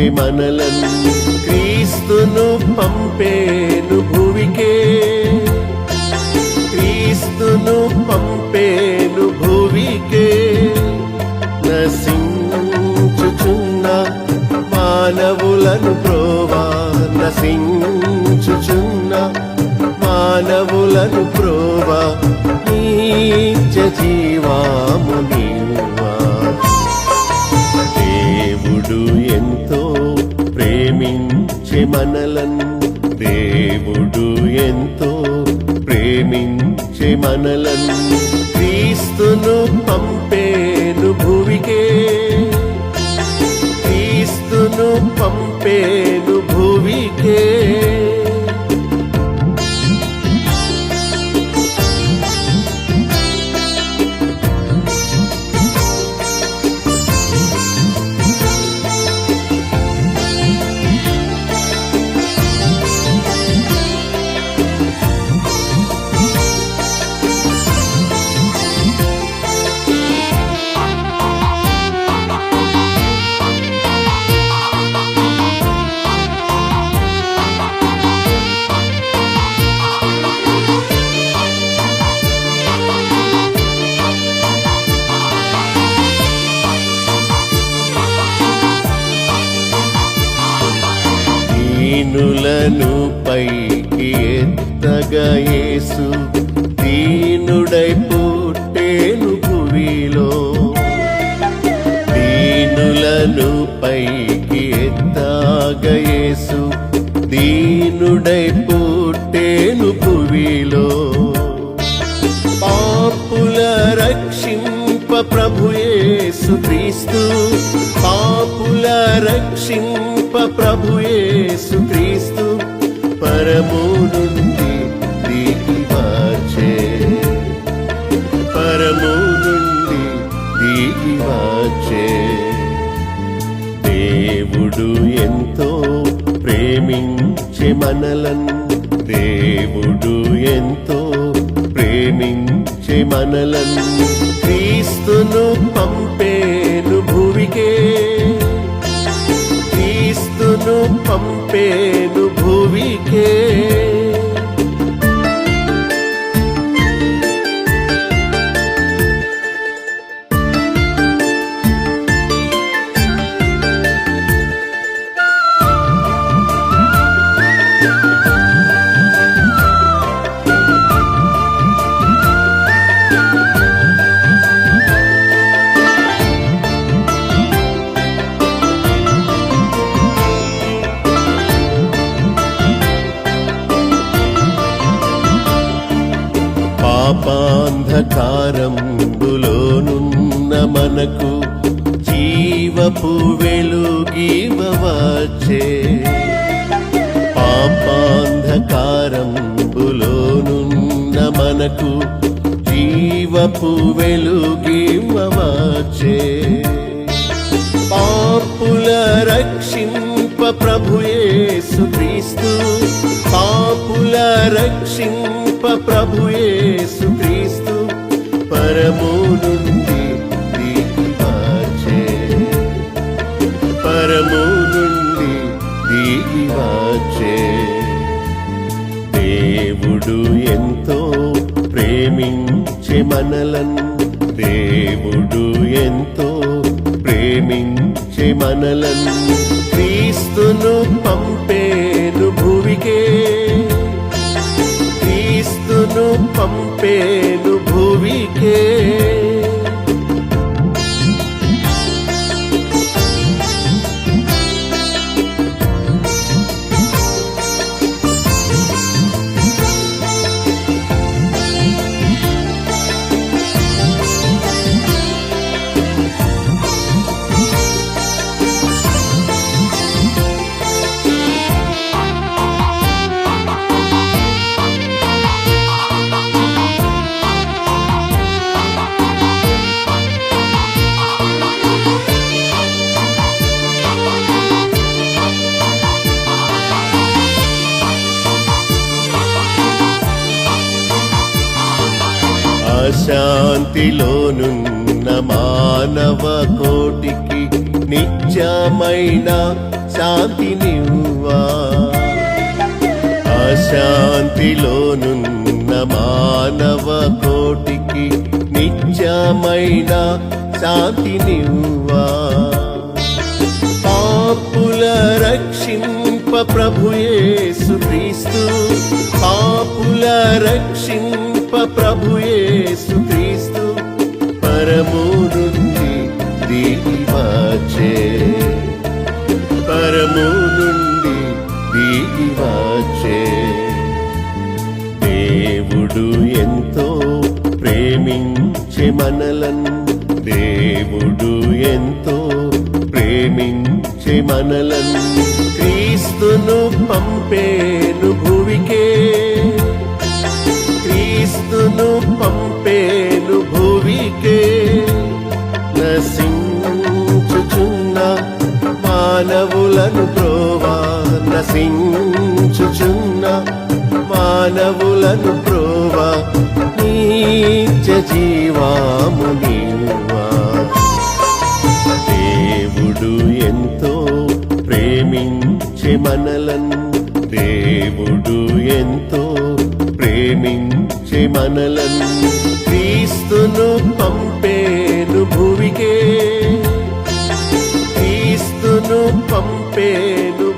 ప్రేమించే మనలను క్రీస్తును పంపేను భువికే. క్రీస్తును పంపేను భువికే. నసించుచున్న మానవులను ప్రోవా నసించుచున్న మానవులను ప్రోవా నీచ జీవాము మనలన్ దేవుడు ఎంతో ప్రేమించే మనలన్. క్రీస్తును పంపేను భువికే. క్రీస్తును పంపే దీనులను పైకి ఎత్తగా దీనుడై పుట్టేను భువిలో దీనులను పైకి ఎత్తగా దీనుడై పుట్టేను భువిలో పాపుల రక్షింప ప్రభుయేసు క్రీస్తు. పాపుల రక్షింప ప్రభుయేసు మనలన్ దేవుడు ఎంతో ప్రేమించే మనలన్ క్రీస్తును పంపేను భువికే క్రీస్తును పంపేను భువికే అంధకారంబులోనున్న మనకు జీవపు వెలుగివవచ్చే పాపాంధకారంబులోనున్న మనకు జీవపు వెలుగివవచ్చే పాపుల రక్షింప ప్రభుయేసు క్రీస్తు పాపుల రక్షింప ప్రభుయేసు ప్రేమించి మనలన్ దేవుడు ఎంతో ప్రేమించి మనలన్ క్రీస్తును పంపేను భువికే క్రీస్తును పంపేను భువికే అశాంతిలోనున్న మానవ కోటికి నిత్యమైన శాంతినివ్వా అశాంతిలోనున్న మానవ కోటికి నిత్యమైన శాంతినివ్వా పాపుల రక్షింప ప్రభుయేసు క్రీస్తు పాపుల రక్షింప ప్రభుయే యేసు క్రీస్తు పరము నుండి దిగి వచ్చే పరము నుండి దిగి వచ్చే దేవుడు ఎంతో ప్రేమించే మనలన్. దేవుడు ఎంతో ప్రేమించే మనలన్. క్రీస్తును పంపేను భూవికే క్రీస్తును పంపేను భూవికే. నసించుచున్న మానవులను ప్రోవా నసించుచున్న మానవులను ప్రోవా నీచ జీవాము దేవుడు ఎంతో ప్రేమించే మనలను. దేవుడు ఎంతో ప్రేమించే మనలన్ క్రీస్తును పంపేను భూమికే. క్రీస్తును పంపేను